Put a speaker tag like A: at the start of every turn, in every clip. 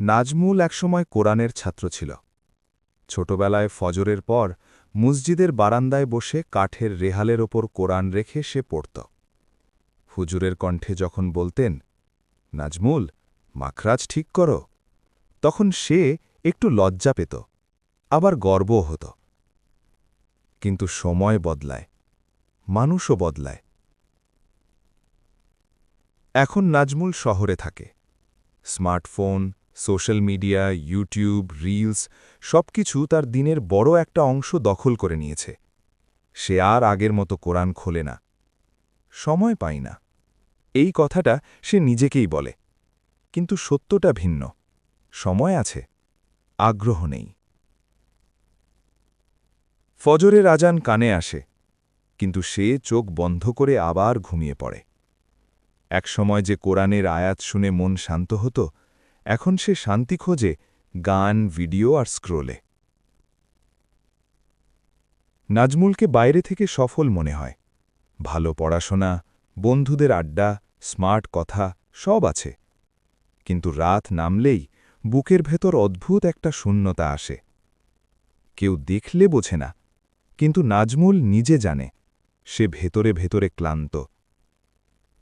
A: নাজমুল একসময় কোরআনের ছাত্র ছিল। ছোটবেলায় ফজরের পর মসজিদের বারান্দায় বসে কাঠের রেহালের ওপর কোরআন রেখে সে পড়ত। হুজুরের কণ্ঠে যখন বলতেন, নাজমুল, মাখরাজ ঠিক করো, তখন সে একটু লজ্জা পেত, আবার গর্বও হতো। কিন্তু সময় বদলায়, মানুষও বদলায়। এখন নাজমুল শহরে থাকে। Smartphone social media, YouTube, reels, সবকিছু তার দিনের বড় একটা অংশ দখল করে নিয়েছে। সে আর আগের মতো কোরআন খোলে না। সময় পাই না। এই কথাটা সে নিজেকেই বলে। কিন্তু সত্যটা ভিন্ন। সময় আছে। আগ্রহ নেই। ফজরের আজান কানে আসে। কিন্তু সে চোখ বন্ধ করে আবার ঘুমিয়ে পড়ে। একসময় যে কোরআনের আয়াত শুনে মন শান্ত হতো এখন সে শান্তি খোঁজে গান, ভিডিও আর স্ক্রোলে। নাজমুলকে বাইরে থেকে সফল মনে হয়। ভালো পড়াশোনা, বন্ধুদের আড্ডা, স্মার্ট কথা, সব আছে। কিন্তু রাত নামলেই বুকের ভেতর অদ্ভুত একটা শূন্যতা আসে। কেউ দেখলে বোঝে না, কিন্তু নাজমুল নিজে জানে, সে ভেতরে ভেতরে ক্লান্ত।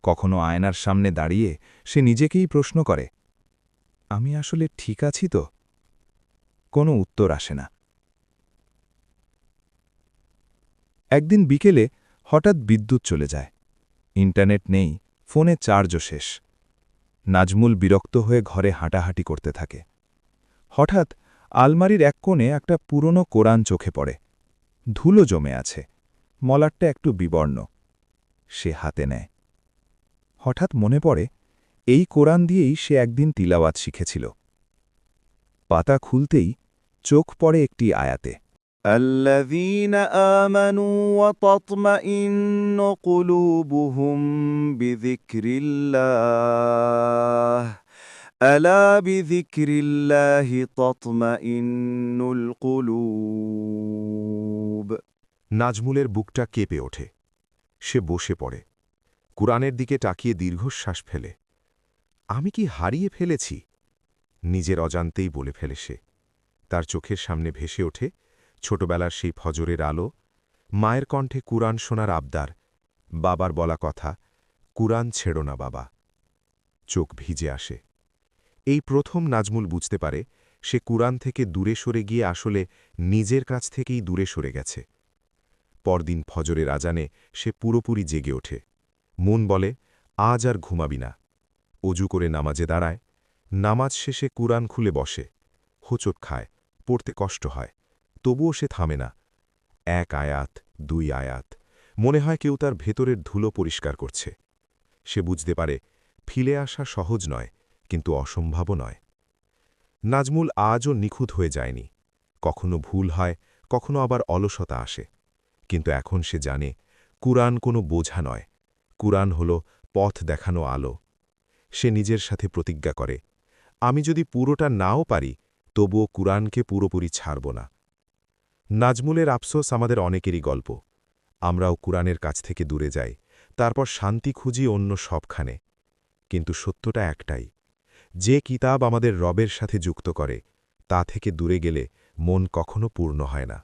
A: কখনো আয়নার সামনে দাঁড়িয়ে সে নিজেকেই প্রশ্ন করে আমি আসলে ঠিক আছি তো? কোনো উত্তর আসে না। একদিন বিকেলে হঠাৎ বিদ্যুৎ চলে যায়। ইন্টারনেট নেই, ফোনে চার্জও শেষ। নাজমুল বিরক্ত হয়ে ঘরে হাঁটাহাঁটি করতে থাকে। হঠাৎ আলমারির এক কোণে একটা পুরনো কোরআন চোখে পড়ে। ধুলো জমে আছে মলারটা একটু বিবর্ণ। সে হাতে নেয়। হঠাৎ মনে পড়ে এই কোরআন দিয়েই সে একদিন তিলাওয়াত শিখেছিল পাতা খুলতেই চোখ পড়ে একটি আয়াতে
B: الذين آمنوا وتطمئن قلوبهم بذكر الله ألا بذكر الله تطمئن القلوب
C: নাজমুলের বুকটা কেঁপে ওঠে সে বসে পড়ে কুরআনের দিকে তাকিয়ে দীর্ঘশ্বাস ফেলে আমি কি হারিয়ে ফেলেছি? নিজের অজান্তেই বলে ফেলে সে। তার চোখের সামনে ভেসে ওঠে ছোটবেলার সেই ফজরের আলো। মায়ের কণ্ঠে কুরআন শোনার আবদার। বাবার বলা কথা, কুরআন ছেড়ো না বাবা। চোখ ভিজে আসে। এই প্রথম নাজমুল বুঝতে পারে সে কুরআন থেকে দূরে সরে গিয়ে আসলে নিজের কাছ থেকেই দূরে সরে গেছে। পরদিন ফজরের আজানে সে পুরোপুরি জেগে ওঠে। মন বলে, আজ আর ঘুমাবি না। অজু করে নামাজে দাঁড়ায়। নামাজ শেষে কুরআন খুলে বসে। হোঁচট খায়, পড়তে কষ্ট হয়। তবুও সে থামে না। এক আয়াত, দুই আয়াত, মনে হয় কেউ তার ভেতরের ধুলো পরিষ্কার করছে। সে বুঝতে পারে, ফিলে আসা সহজ নয়, কিন্তু অসম্ভাবও নয়। নাজমুল আজও নিখুঁত হয়ে যায়নি। কখনো ভুল হয়, কখনো আবার অলসতা আসে। কিন্তু এখন সে জানে, কুরআন কোনো বোঝা নয়। কুরআন হল পথ দেখানো আলো। সে নিজের সাথে প্রতিজ্ঞা করে, আমি যদি পুরোটা নাও পারি, তবুও কুরআনকে পুরোপুরি ছাড়ব না। নাজমুলের আফসোস আমাদের অনেকেরই গল্প। আমরাও কুরআনের কাছ থেকে দূরে যাই, তারপর শান্তি খুঁজি অন্য সবখানে। কিন্তু সত্যটা একটাই, যে কিতাব আমাদের রবের সাথে যুক্ত করে, তা থেকে দূরে গেলে মন কখনো পূর্ণ হয় না।